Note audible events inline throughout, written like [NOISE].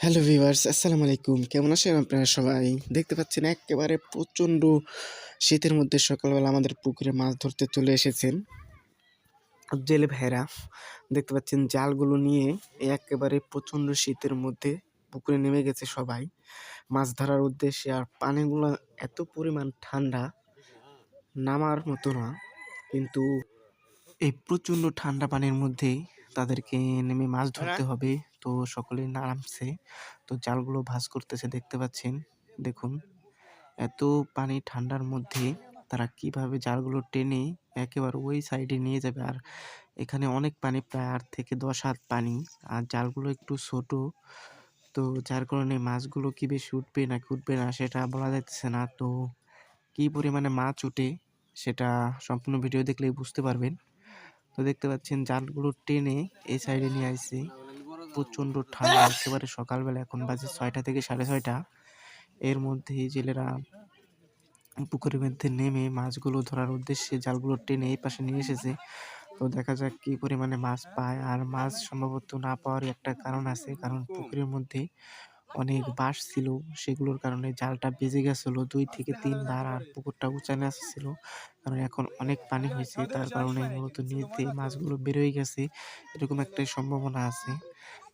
Hello viewers আসসালামু আলাইকুম। কেমন আছেন আপনারা সবাই? দেখতে পাচ্ছেন একেবারে প্রচণ্ড শীতের মধ্যে সকালবেলা আমাদের পুকুরে মাছ ধরতে চলে এসেছেন জেলে ভাইরা দেখতে পাচ্ছেন জালগুলো নিয়ে একেবারে প্রচণ্ড শীতের মধ্যে পুকুরে নেমে গেছে সবাই। মাছ ধরার উদ্দেশ্যে আর পানিগুলো এত পরিমাণ ঠান্ডা, নামার মতো না। কিন্তু এই প্রচণ্ড ঠান্ডা পানির মধ্যেই তাদেরকে নেমে মাছ ধরতে হবে। তো সকলে নামছে। তো জালগুলো ভাঁজ করতেছে, দেখতে পাচ্ছেন? দেখুন, এত পানি ঠান্ডার মধ্যে তারা কীভাবে জালগুলো টেনে একেবারে ওই সাইডে নিয়ে যাবে? আর এখানে অনেক পানি, প্রায় আট থেকে দশ হাত পানি। আর জালগুলো একটু ছোট, তো যার কারণে মাছগুলো কি বেশি উঠবে নাকি উঠবে না সেটা বলা যাচ্ছে না। তো কি পরিমাণে মাছ উঠে সেটা সম্পূর্ণ ভিডিও দেখলেই বুঝতে পারবেন। তো দেখতে পাচ্ছেন, জালগুলো টেনে এই সাইডে নিয়ে আসছি। প্রচণ্ড [LAUGHS] ঠান্ডা একেবারে সকালবেলা এখন বাজে ছয়টা থেকে সাড়ে ছয়টা। এর মধ্যেই জেলেরা পুকুরের মধ্যে নেমে মাছগুলো ধরার উদ্দেশ্যে জালগুলো টেনে এই পাশে নিয়ে এসেছে। তো দেখা যাক কি পরিমাণে মাছ পায়। আর মাছ সম্ভবত না পাওয়ার একটা কারণ আছে কারণ পুকুরের মধ্যে অনেক বাঁশ ছিল সেগুলোর কারণে জালটা বেজে গেছিল দুই থেকে তিনবার আর পুকুরটা উঁচানে আসছিল কারণ এখন অনেক পানি হয়েছে তার কারণে মূলত নিচে মাছগুলো বেরোয় গেছে এরকম একটা সম্ভাবনা আছে।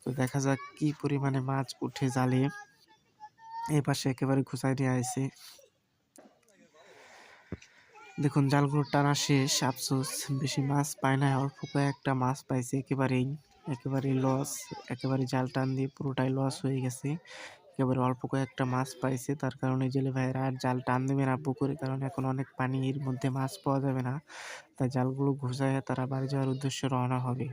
তো দেখা যাক কি পরিমাণে মাছ উঠে জালে। এই পাশে একেবারে ঘুষাই নিয়ে আসে দেখুন, জালগুলো টানা শেষ। আফসোস, বেশি মাছ পায় না অল্প কয়েকটা মাছ পাইছে একেবারেই। একেবারেই লস একেবারে জাল টান দিয়ে পুরোটাই লস হয়ে গেছে। একেবারে অল্প কয়েকটা মাছ পাইছে, তার কারণে জেলে ভাইয়েরা আর জাল টান দেবে না, পুকুরে, কারণ এখন অনেক পানির মধ্যে মাছ পাওয়া যাবে না। তাই জালগুলো ঘুষায় তারা বাড়ি যাওয়ার উদ্দেশ্যে রওনা হবে।